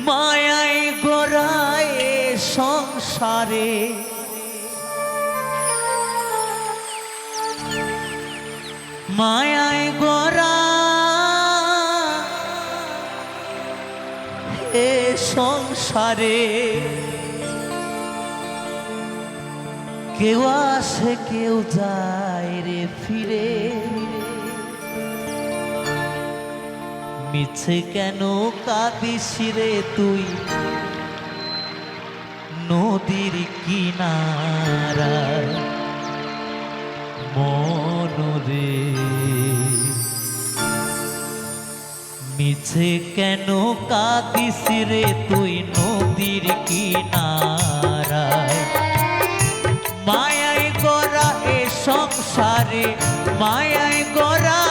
মায়াই গোড়ায় সংসারে। মায়ায় গোড়া এ সংসারে। কেউ আসে কেউ যায় রে ফিরে। মিছে কেন কাঁদিস রে তুই? নদীর কিনারায় মনরে মিছে কেন কাঁদিস রে তুই নদীর কিনারায়? মায়ায় গড়া এ সংসারে, মায়ায় গড়া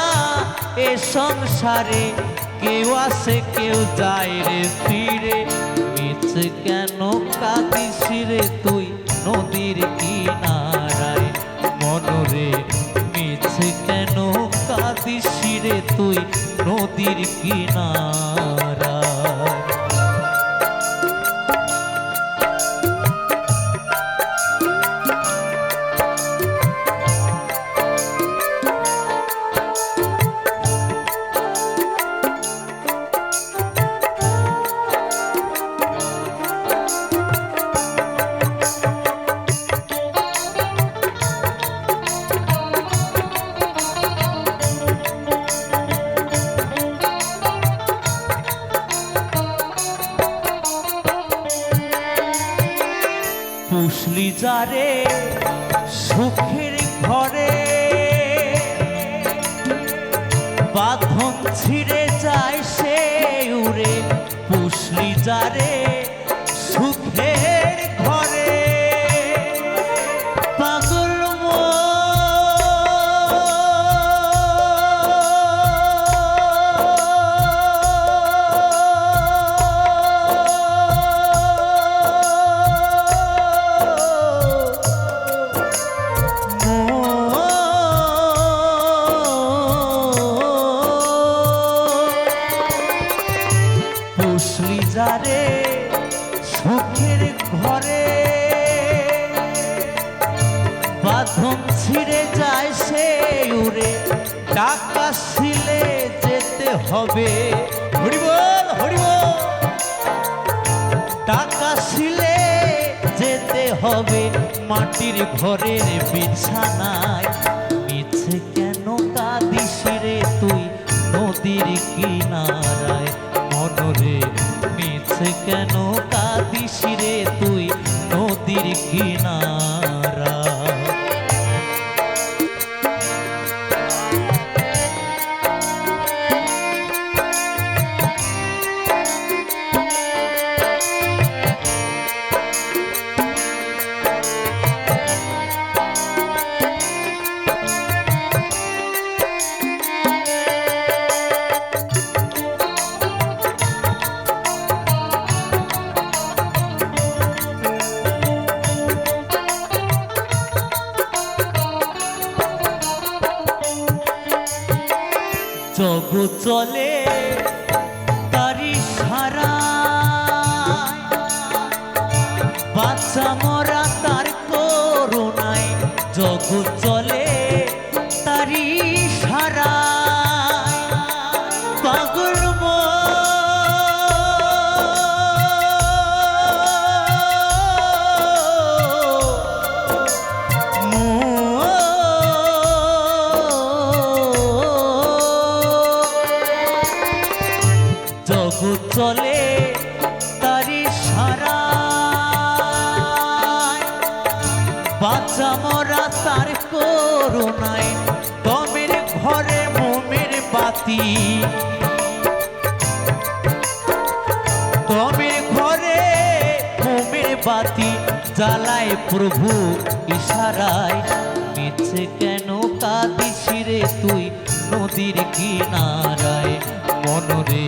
এ সংসারে কেউ আসে, কেউ যায় রে ফিরে। মেছে কেন কাঁদিস রে তুই নদীর কিনারায়? মনরে মিছে কেন কাঁদিস রে তুই নদীর কিনারায়? ছিঁড়ে যায় সে উড়ে পুষলি যারে ঘরে। বাঁধন ছিঁড়ে যায় সে উড়ে। টাকা ছিলে যেতে হবে। হরিবল হরিবল টাকা ছিলে যেতে হবে। মাটির ঘরের বিছানায়। মিছে কেন কাঁদিস রে তুই নদীর কিনারায়? মনরে মিছে কেন কাঁদিস রে তুই নদীর কিনারায় চলে দমের ঘরে মোমের বাতি জ্বালায় প্রভু ইশারায়। মিছে কেন কাঁদিস রে তুই নদীর কিনারায়? মনরে